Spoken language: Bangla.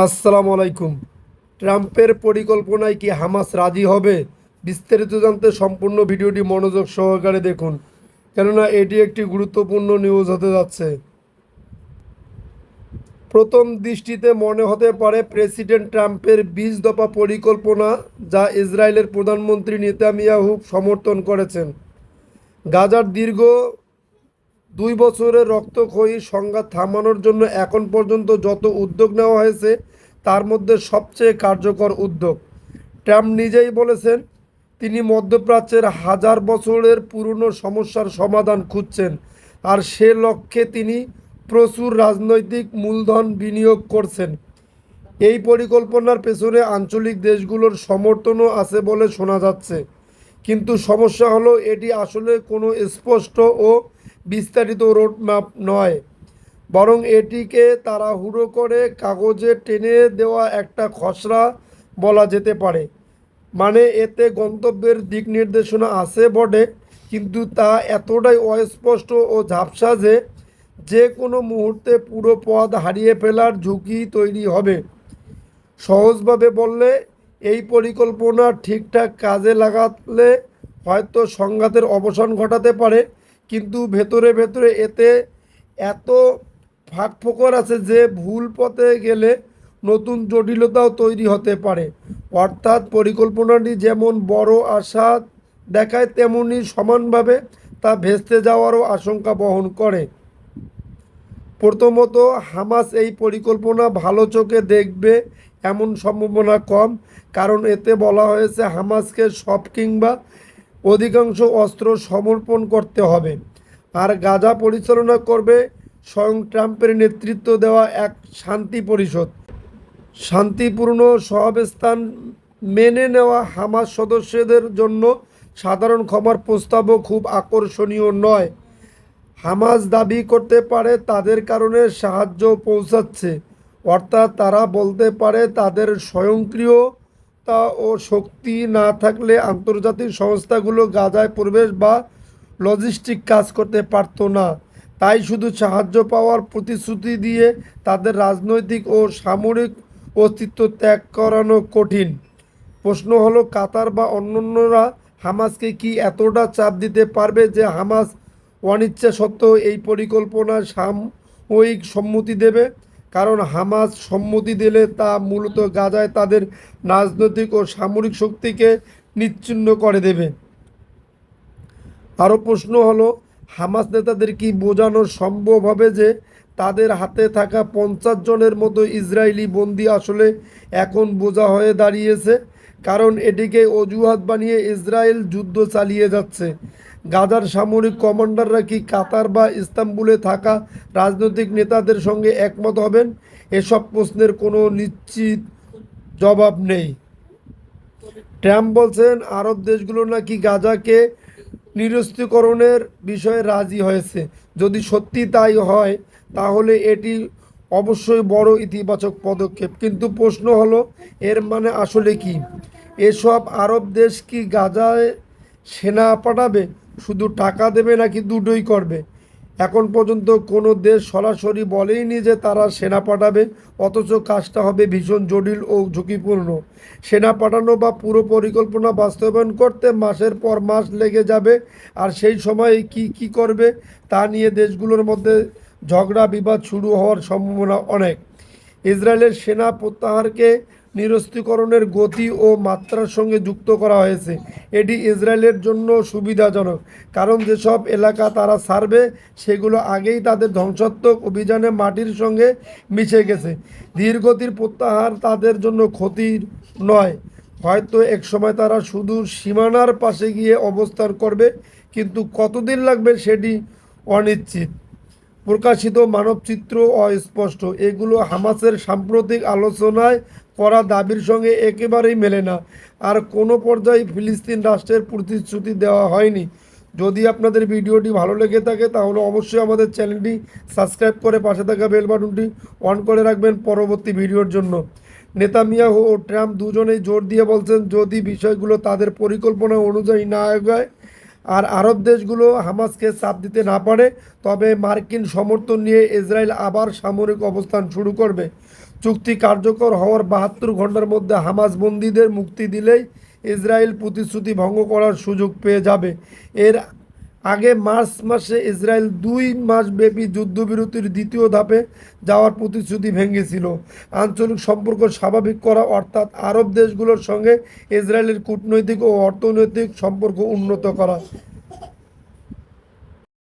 আসসালামু আলাইকুম। ট্রাম্পের পরিকল্পনায় কি হামাস রাজি হবে? বিস্তারিত জানতে সম্পূর্ণ ভিডিওটি মনোযোগ সহকারে দেখুন, কেননা এটি একটি গুরুত্বপূর্ণ নিউজ হতে যাচ্ছে। প্রথম দৃষ্টিতে মনে হতে পারে প্রেসিডেন্ট ট্রাম্পের বিশ দফা পরিকল্পনা যা ইসরায়েলের প্রধানমন্ত্রী নেতামিয়াহু সমর্থন করেছেন। গাজার দীর্ঘ দুই বছরের রক্তক্ষয়ী সংঘাত থামানোর জন্য এখন পর্যন্ত যত উদ্যোগ নেওয়া হয়েছে, তার মধ্যে সবচেয়ে কার্যকর উদ্যোগ। ট্রাম্প নিজেই বলেছেন, তিনি মধ্যপ্রাচ্যের হাজার বছরের পুরনো সমস্যার সমাধান খুঁজছেন, আর সে লক্ষ্যে তিনি প্রচুর রাজনৈতিক মূলধন বিনিয়োগ করছেন। এই পরিকল্পনার পেছনে আঞ্চলিক দেশগুলোর সমর্থনও আছে বলে শোনা যাচ্ছে। কিন্তু সমস্যা হলো, এটি আসলে কোনো স্পষ্ট ও বিস্তারিত রোডম্যাপ নয়, বরং এটিকে তাড়াহুড়ো করে কাগজে টেনে দেওয়া একটা খসড়া বলা যেতে পারে। মানে এতে গন্তব্যের দিক নির্দেশনা আছে বটে, কিন্তু তা এতটাই অস্পষ্ট ও ঝাপসা যে যে কোনো মুহূর্তে পুরো পথ হারিয়ে ফেলার ঝুঁকি তৈরি হবে। সহজভাবে বললে, এই পরিকল্পনা ঠিকঠাক কাজে লাগালে হয়তো সংঘাতের অবসান ঘটাতে পারে কিন্তু ভেতরে ভেতরে এতে এত ফাঁক ফোকর আছে যে ভুল পথে গেলে নতুন জটিলতাও তৈরি হতে পারে। অর্থাৎ পরিকল্পনাটি যেমন বড় আশা দেখায়, তেমনি সমানভাবে তা ভেস্তে যাওয়ারও আশঙ্কা বহন করে। প্রথমত, হামাস এই পরিকল্পনা ভালো চোখে দেখবে এমন সম্ভাবনা কম, কারণ এতে বলা হয়েছে হামাসকে সব কিংবা অধিকাংশ অস্ত্র সমর্পণ করতে হবে। আর গাজা পরিচালনা করবে স্বয়ং ট্রাম্পের নেতৃত্ব দেওয়া এক শান্তি পরিষদ। শান্তিপূর্ণ সহাবস্থান মেনে নেওয়া হামাস সদস্যদের জন্য সাধারণ ক্ষমার প্রস্তাবও খুব আকর্ষণীয় নয়। হামাস দাবি করতে পারে তাদের কারণে সাহায্য পৌঁছাচ্ছে, অর্থাৎ তারা বলতে পারে তাদের স্বয়ংক্রিয়তা ও শক্তি না থাকলে আন্তর্জাতিক সংস্থাগুলো গাজায় প্রবেশ বা লজিস্টিক কাজ করতে পারতো না। তাই শুধু সাহায্য পাওয়ার প্রতিশ্রুতি দিয়ে তাদের রাজনৈতিক ও সামরিক অস্তিত্ব ত্যাগ করানো কঠিন। প্রশ্ন হলো, কাতার বা অন্যান্যরা হামাসকে কি এতটা চাপ দিতে পারবে যে হামাস অনিচ্ছা সত্ত্বেও এই পরিকল্পনার সাময়িক সম্মতি দেবে? কারণ হামাজ সম্মতি দিলে তা মূলত গাজায় তাদের রাজনৈতিক ও সামরিক শক্তিকে নিচ্ছিন্ন করে দেবে। আরও প্রশ্ন হলো, হামাস নেতাদের কি বোঝানো সম্ভব হবে যে তাদের হাতে থাকা পঞ্চাশ জনের মতো ইসরায়েলি বন্দি আসলে এখন বোঝা হয়ে দাঁড়িয়েছে? কারণ এটিকে অজুহাত বানিয়ে ইসরায়েল যুদ্ধ চালিয়ে যাচ্ছে। গাজার সামরিক কমান্ডাররা কি কাতার বা ইস্তাম্বুলে থাকা রাজনৈতিক নেতাদের সঙ্গে একমত হবেন? এসব প্রশ্নের কোনো নিশ্চিত জবাব নেই। ট্রাম্প বলছেন, আরব দেশগুলো নাকি গাজাকে নিরস্ত্রীকরণের বিষয়ে রাজি হয়েছে। যদি সত্যি তাই হয়, তাহলে এটি অবশ্যই বড় ইতিবাচক পদক্ষেপ। কিন্তু প্রশ্ন হলো, এর মানে আসলে কি? এসব আরব দেশ কি গাজায় সেনা পাঠাবে? শুধু টাকা দেবে নাকি দুটোই করবে? এখন পর্যন্ত কোনো দেশ সরাসরি বলেইনি যে তারা সেনা পাঠাবে, অথচ কাজটা হবে ভীষণ জটিল ও ঝুঁকিপূর্ণ। সেনা পাঠানো বা পুরো পরিকল্পনা বাস্তবায়ন করতে মাসের পর মাস লেগে যাবে, আর সেই সময় কি কি করবে তা নিয়ে দেশগুলোর মধ্যে ঝগড়া বিবাদ শুরু হওয়ার সম্ভাবনা অনেক। ইসরায়েলের সেনা প্রত্যাহারকে নিরস্ত্রীকরণের গতি ও মাত্রার সঙ্গে যুক্ত করা হয়েছে। এটি ইসরায়েলের জন্য সুবিধাজনক, কারণ যেসব এলাকা তারা ছাড়বে, সেগুলো আগেই তাদের ধ্বংসাত্মক অভিযানে মাটির সঙ্গে মিশে গেছে। ধীরগতির প্রত্যাহার তাদের জন্য ক্ষতির নয়। হয়তো একসময় তারা শুধু সীমানার পাশে গিয়ে অবস্থান করবে, কিন্তু কতদিন লাগবে সেটি অনিশ্চিত। প্রকাশিত মানবচিত্র অস্পষ্ট। এগুলো হামাসের সাম্প্রতিক আলোচনায় করা দাবির সঙ্গে একেবারেই মেলে না। আর কোনো পর্যায়ে ফিলিস্তিন রাষ্ট্রের প্রতিশ্রুতি দেওয়া হয়নি। যদি আপনাদের ভিডিওটি ভালো লেগে থাকে, তাহলে অবশ্যই আমাদের চ্যানেলটি সাবস্ক্রাইব করে পাশে থাকা বেল বাটনটি অন করে রাখবেন পরবর্তী ভিডিওর জন্য। নেতামিয়াহু ও ট্রাম্প দুজনেই জোর দিয়ে বলছেন, যদি বিষয়গুলো তাদের পরিকল্পনা অনুযায়ী না এগায় আর আরব দেশগুলো হামাসকে চাপ দিতে না পারে, তবে মার্কিন সমর্থন নিয়ে ইসরায়েল আবার সামরিক অবস্থান শুরু করবে। চুক্তি কার্যকর হওয়ার বাহাত্তর ঘণ্টার মধ্যে হামাস বন্দীদের মুক্তি দিলেই ইসরায়েল প্রতিশ্রুতি ভঙ্গ করার সুযোগ পেয়ে যাবে। এর আগে মার্চ মাসে ইসরায়েল দুই মাসব্যাপী যুদ্ধবিরতির দ্বিতীয় ধাপে যাওয়ার প্রতিশ্রুতি ভেঙেছিল। আঞ্চলিক সম্পর্ক স্বাভাবিক করা অর্থাৎ আরব দেশগুলোর সঙ্গে ইসরায়েলের কূটনৈতিক ও অর্থনৈতিক সম্পর্ক উন্নত করা।